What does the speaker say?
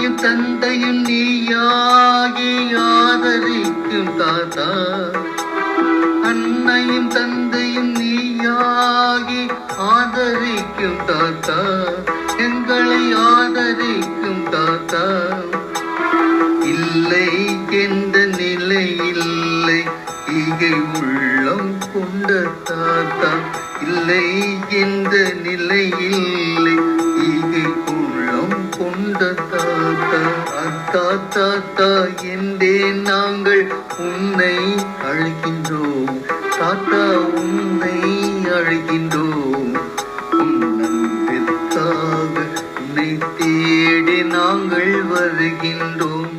தாயும் தந்தையும் நீயாகி ஆதரிக்கும் தாத்தா. அன்னையும் தந்தையும் நீயாகி ஆதரிக்கும் தாத்தா. எங்களை ஆதரிக்கும் தாத்தா. இல்லை எந்த நிலை இல்லை இகை உள்ளம் கொண்ட தாத்தா. இல்லை எந்த நிலை இல்லை அத்தா தாத்தா என்றே நாங்கள் உன்னை அழைக்கின்றோம். தாத்தா உன்னை அழைக்கின்றோம். உன் உன்னை தேடி நாங்கள் வருகின்றோம்.